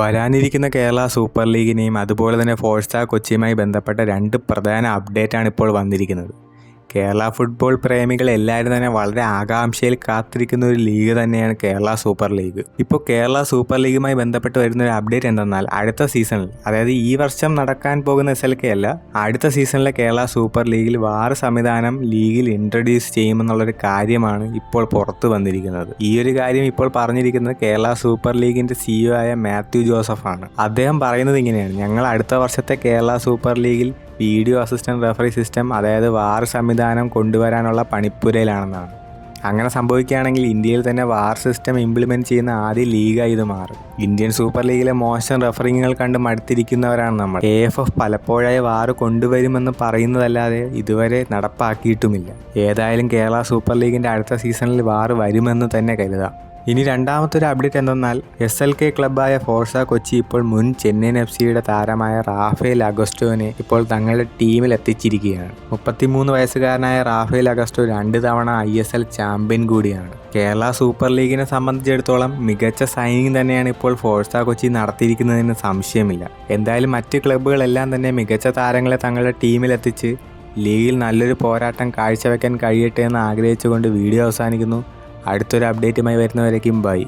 വരാനിരിക്കുന്ന കേരള സൂപ്പർ ലീഗിനെയും അതുപോലെ തന്നെ ഫോഴ്സ കൊച്ചിയുമായി ബന്ധപ്പെട്ട രണ്ട് പ്രധാന അപ്ഡേറ്റാണ് ഇപ്പോൾ വന്നിരിക്കുന്നത്. കേരള ഫുട്ബോൾ പ്രേമികൾ എല്ലാവരും തന്നെ വളരെ ആകാംക്ഷയിൽ കാത്തിരിക്കുന്ന ഒരു ലീഗ് തന്നെയാണ് കേരള സൂപ്പർ ലീഗ് ഇപ്പോൾ കേരള സൂപ്പർ ലീഗുമായി ബന്ധപ്പെട്ട് വരുന്ന ഒരു അപ്ഡേറ്റ് എന്തെന്നാൽ അടുത്ത സീസണിൽ അതായത് ഈ വർഷം നടക്കാൻ പോകുന്ന എസ് എൽ കെ അല്ല അടുത്ത സീസണിലെ കേരള സൂപ്പർ ലീഗിൽ വാർ സംവിധാനം ലീഗിൽ ഇൻട്രൊഡ്യൂസ് ചെയ്യുമെന്നുള്ളൊരു കാര്യമാണ് ഇപ്പോൾ പുറത്തു വന്നിരിക്കുന്നത്. ഈ ഒരു കാര്യം ഇപ്പോൾ പറഞ്ഞിരിക്കുന്നത് കേരള സൂപ്പർ ലീഗിന്റെ സിഇഒ ആയ മാത്യു ജോസഫാണ്. അദ്ദേഹം പറയുന്നത് ഇങ്ങനെയാണ് ഞങ്ങൾ അടുത്ത വർഷത്തെ കേരള സൂപ്പർ ലീഗിൽ വീഡിയോ അസിസ്റ്റന്റ് റെഫറി സിസ്റ്റം അതായത് വാർ സംവിധാനം കൊണ്ടുവരാനുള്ള പണിപ്പുരയിലാണെന്നാണ്. അങ്ങനെ സംഭവിക്കുകയാണെങ്കിൽ ഇന്ത്യയിൽ തന്നെ വാർ സിസ്റ്റം ഇംപ്ലിമെന്റ് ചെയ്യുന്ന ആദ്യ ലീഗായി ഇത് മാറും. ഇന്ത്യൻ സൂപ്പർ ലീഗിലെ മോശം റെഫറിങ്ങുകൾ കണ്ട് മടുത്തിരിക്കുന്നവരാണ് നമ്മൾ. എ എഫ് എഫ് പലപ്പോഴായി വാർ കൊണ്ടുവരുമെന്ന് പറയുന്നതല്ലാതെ ഇതുവരെ നടപ്പാക്കിയിട്ടുമില്ല. ഏതായാലും കേരള സൂപ്പർ ലീഗിന്റെ അടുത്ത സീസണിൽ വാർ വരുമെന്ന് തന്നെ കരുതാം. ഇനി രണ്ടാമത്തെ ഒരു അപ്ഡേറ്റ് എന്തെന്നാൽ എസ് എൽ കെ ക്ലബ്ബായ ഫോർസ കൊച്ചി ഇപ്പോൾ മുൻ ചെന്നൈയിൻ എഫ് സിയുടെ താരമായ റാഫേൽ അഗസ്റ്റോനെ ഇപ്പോൾ തങ്ങളുടെ ടീമിൽ എത്തിച്ചിരിക്കുകയാണ്. മുപ്പത്തിമൂന്ന് വയസ്സുകാരനായ റാഫേൽ അഗസ്റ്റോ രണ്ട് തവണ ഐ എസ് എൽ ചാമ്പ്യൻ കൂടിയാണ്. കേരള സൂപ്പർ ലീഗിനെ സംബന്ധിച്ചിടത്തോളം മികച്ച സൈനിങ് തന്നെയാണ് ഇപ്പോൾ ഫോഴ്സ കൊച്ചി നടത്തിയിരിക്കുന്നതിന് സംശയമില്ല. എന്തായാലും മറ്റ് ക്ലബ്ബുകളെല്ലാം തന്നെ മികച്ച താരങ്ങളെ തങ്ങളുടെ ടീമിലെത്തിച്ച് ലീഗിൽ നല്ലൊരു പോരാട്ടം കാഴ്ചവെക്കാൻ കഴിയട്ടെ എന്ന് ആഗ്രഹിച്ചുകൊണ്ട് വീഡിയോ അവസാനിക്കുന്നു. അടുത്തൊരു അപ്ഡേറ്റുമായി വരുന്നവരേക്കും ബൈ